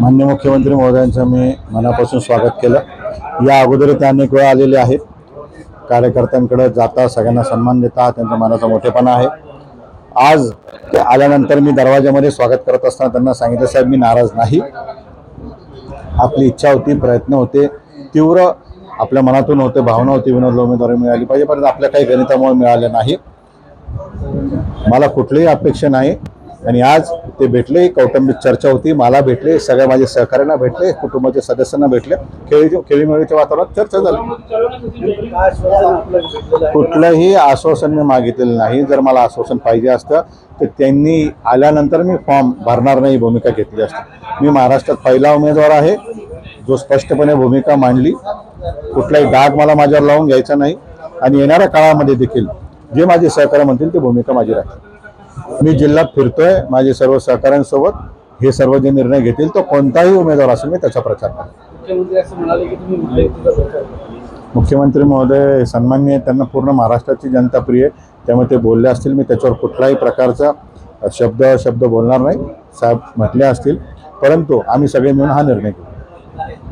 मान्य मुख्यमंत्री महोदयांचं मी मनापासून स्वागत केलं. या अगोदर ते अनेक वेळा आलेले आहेत. कार्यकर्त्यांकडे जाता सगळ्यांना सन्मान देता त्यांचा मनाचा मोठेपणा आहे. आज ते आल्यानंतर मी दरवाजामध्ये स्वागत करत असताना त्यांना सांगितलं साहेब मी नाराज नाही. आपली इच्छा होती प्रयत्न होते. तीव्र आपल्या मनातून होते भावना होती विनोदला उमेदवारी मिळाली पाहिजे परंतु आपल्या काही गणितामुळे मिळाले नाही. मला कुठलीही अपेक्षा नाही. आणि आज ते भेटले कौटुंबिक चर्चा होती मला भेटले सगळ्या माझ्या सहकाऱ्यांना भेटले कुटुंबाच्या सदस्यांना भेटले. खेळी खेळीमेळीच्या वातावरणात चर्चा झाली. कुठलंही आश्वासन मी मागितलेलं नाही. जर मला आश्वासन पाहिजे असतं तर त्यांनी आल्यानंतर मी फॉर्म भरणार नाही भूमिका घेतली असते. मी महाराष्ट्रात पहिला उमेदवार आहे जो स्पष्टपणे भूमिका मांडली. कुठलाही डाग मला माझ्यावर लावून घ्यायचा नाही. आणि येणाऱ्या काळामध्ये देखील जे माझे सहकार्य म्हणतील ती भूमिका माझी राहील. मी जिल्ह्यात फिरतोय माझे सर्व सहकाऱ्यांसोबत हे सर्व जे निर्णय घेतील तो कोणताही उमेदवार असेल मी त्याचा प्रचार करेन. मुख्यमंत्री महोदय सन्मान्य त्यांना पूर्ण महाराष्ट्राची जनता प्रिय त्यामुळे ते बोलले असतील मी त्याच्यावर कुठलाही प्रकारचा शब्द शब्द बोलणार नाही. साहेब म्हटले असतील परंतु आम्ही सगळे मिळून हा निर्णय घेऊ.